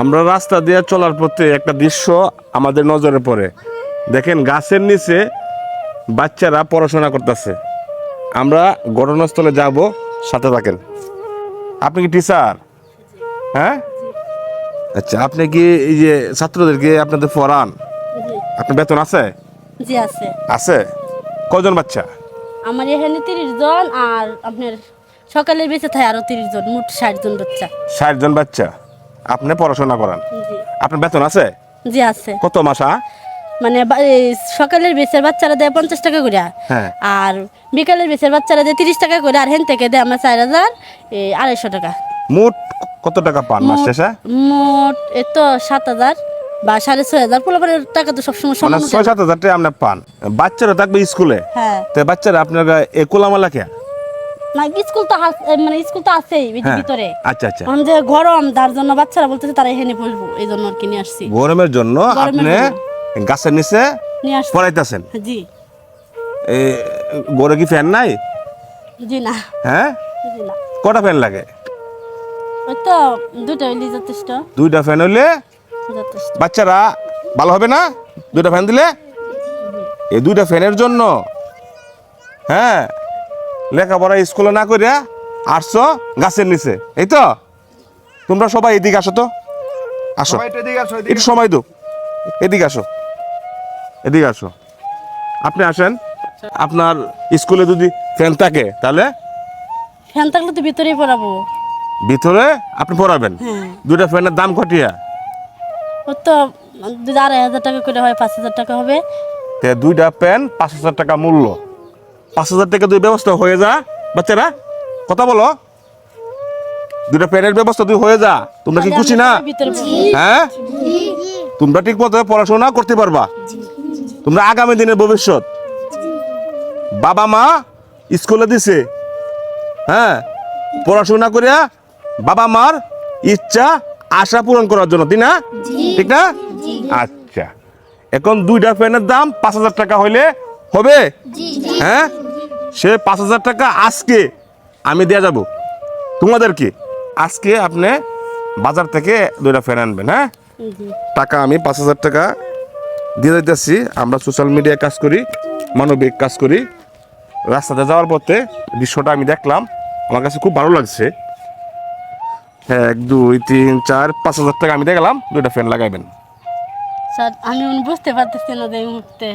আমরা রাস্তা দিয়ে চলার পথে একটা দৃশ্য আমাদের নজরে পড়ে। দেখেন গাছের নিচে বাচ্চারা পড়াশোনা করতেছে। আমরা ঘটনাস্থলে যাব সাথে থাকেন। আপনি কি টিচার হ্যাঁ? আচ্ছা আপনি কি এই যে ছাত্রদেরকে আপনাদের পড়ান? আপনার বেতন আছে? জি আছে। আছে? কজন বাচ্চা? আমার এখানে তিরিশ জন আর আপনার সকালে বেঁচে থাকে আরও তিরিশ জন মোট ষাট জন বাচ্চা। ষাট জন বাচ্চা। আপনি পড়াশোনা করেন? আপনার বেতন আছে? জি আছে। কত মাসা মানে সকালের বেচের বাচ্চারা দেয় পঞ্চাশ টাকা করে। হ্যাঁ। আর বিকালের বেচের বাচ্চারা দেয় তিরিশ টাকা করে আর হেন থেকে দেয় আমরা চার হাজার আড়াইশো টাকা। মোট কত টাকা পান মাস মোট- শেষে? মোট এই তো সাত হাজার বা সাড়ে ছয় হাজার। পোলাপানের টাকা তো সবসময় মানে সমান ছয় সাত হাজার টাকা আপনার পান। বাচ্চারা থাকবে স্কুলে। হ্যাঁ। তো বাচ্চারা আপনার এ কোলামালা কে? না স্কুল তো মানে স্কুল তো আছেই এই হ্যাঁ। ভিতরে। আচ্ছা আচ্ছা। এখন যে গরম তার জন্য বাচ্চারা বলতেছে তারা এখানে বসবো এই জন্য আর কি নিয়ে আসছি। গরমের জন্য আপনি গাছের নিচে পড়াইতেছেন? জি। এ গড়ে কি ফ্যান নাই? জি না। হ্যাঁ? জি না। কটা ফ্যান লাগে? তো দুটো হইলে যথেষ্ট। দুইটা ফ্যান হইলে যথেষ্ট। বাচ্চারা ভালো হবে না? দুইটা ফ্যান দিলে? এই দুইটা ফ্যানের জন্য? হ্যাঁ? লেখাপড়া স্কুলে না করিয়া আসছো গাছের নিচে। এই তো? তোমরা সবাই এদিকে আসো তো। আসো। সবাই একটু সময় দো এদিকে আসো। এদিকে আসো। আপনি আসেন। আপনার স্কুলে যদি ফ্যান থাকে তাহলে? ফ্যান থাকলে তো ভিতরেই পড়াবো। ভিতরে আপনি পড়াবেন? হ্যাঁ। দুইটা ফ্যানের দাম কটিয়া? ওই তো আড়াই হাজার টাকা করে হয় পাঁচ হাজার টাকা হবে। তে দুইটা প্যান পাঁচ হাজার টাকা মূল্য। পাঁচ হাজার টাকা তুই ব্যবস্থা হয়ে যা বাচ্চারা। কথা বলো। দুটা প্যানের ব্যবস্থা তুই হয়ে যা তোমরা কি খুশি না? হ্যাঁ? তোমরা ঠিক মতো পড়াশোনা করতে পারবা। তোমরা আগামী দিনের ভবিষ্যৎ। বাবা মা স্কুলে দিছে। হ্যাঁ? পড়াশোনা করিয়া বাবা মার ইচ্ছা আশা পূরণ করার জন্য তাই না? ঠিক না? আচ্ছা। এখন দুইটা ফ্যানের দাম পাঁচ হাজার টাকা হইলে হবে। হ্যাঁ? সে পাঁচ হাজার টাকা আজকে আমি দেওয়া যাব। তোমাদেরকে আজকে আপনি বাজার থেকে দুইটা ফ্যান আনবেন হ্যাঁ? টাকা আমি পাঁচ হাজার টাকা দিয়ে দিতেছি। আমরা সোশ্যাল মিডিয়ায় কাজ করি মানবিক কাজ করি। রাস্তাতে যাওয়ার পথে দৃশ্যটা আমি দেখলাম। আমার কাছে খুব ভালো লাগছে। এক, দুই, তিন, চার, পাঁচ হাজার টাকা আমি দেখলাম দুইটা ফ্যান লাগাইবেন। স্যার, আমি বুঝতে পারতেছি না এই মুহূর্তে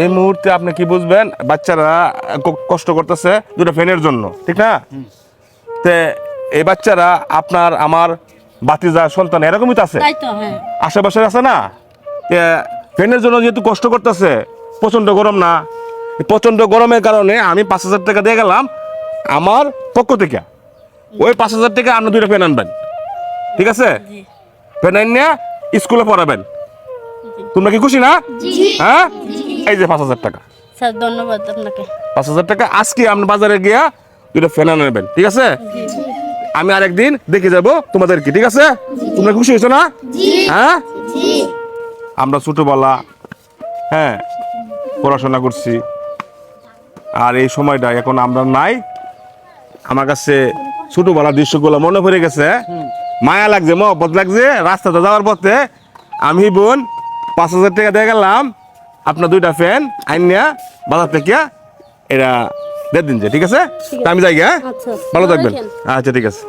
এই মুহূর্তে আপনি কি বুঝবেন? বাচ্চারা কষ্ট করতেছে দুটো ফ্যানের জন্য ঠিক না? তে এই বাচ্চারা আপনার আমার বাতিজা সন্তান এরকমই তো আছে? হ্যাঁ। আশেপাশে আছে না? ফ্যানের জন্য যেহেতু কষ্ট করতেছে প্রচণ্ড গরম না? এই প্রচণ্ড গরমের কারণে আমি পাঁচ হাজার টাকা দিয়ে গেলাম আমার পক্ষ থেকে। ওই পাঁচ হাজার টাকা আপনি দুইটা ফ্যান আনবেন ঠিক আছে? ফ্যান আনিয়া স্কুলে পড়াবেন। তোমরা কি খুশি না? হ্যাঁ? এই যে পাঁচ হাজার টাকা। স্যার ধন্যবাদ আপনাকে। পাঁচ হাজার টাকা। আজকে আপনি বাজারে গিয়া দুইটা ফ্যান আনবেন ঠিক আছে? আমি আরেকদিন দেখে যাব তোমাদের কি ঠিক আছে? তোমরা খুশি হয়েছো না? হ্যাঁ? আমরা ছোটবেলা হ্যাঁ পড়াশোনা করছি। আর এই সময়টা এখন আমরা নাই। আমার কাছে ছোটবেলার দৃশ্যগুলো মনে পড়ে গেছে মায়া লাগছে মহব্বত লাগছে রাস্তাতে যাওয়ার পথে আমি বোন পাঁচ হাজার টাকা দিয়ে গেলাম। আপনার দুইটা ফ্যান আইনিয়া বাজার থেকে এরা দেড় দিন যে ঠিক আছে? আমি যাই গিয়া হ্যাঁ? আচ্ছা ভালো থাকবেন। আচ্ছা ঠিক আছে।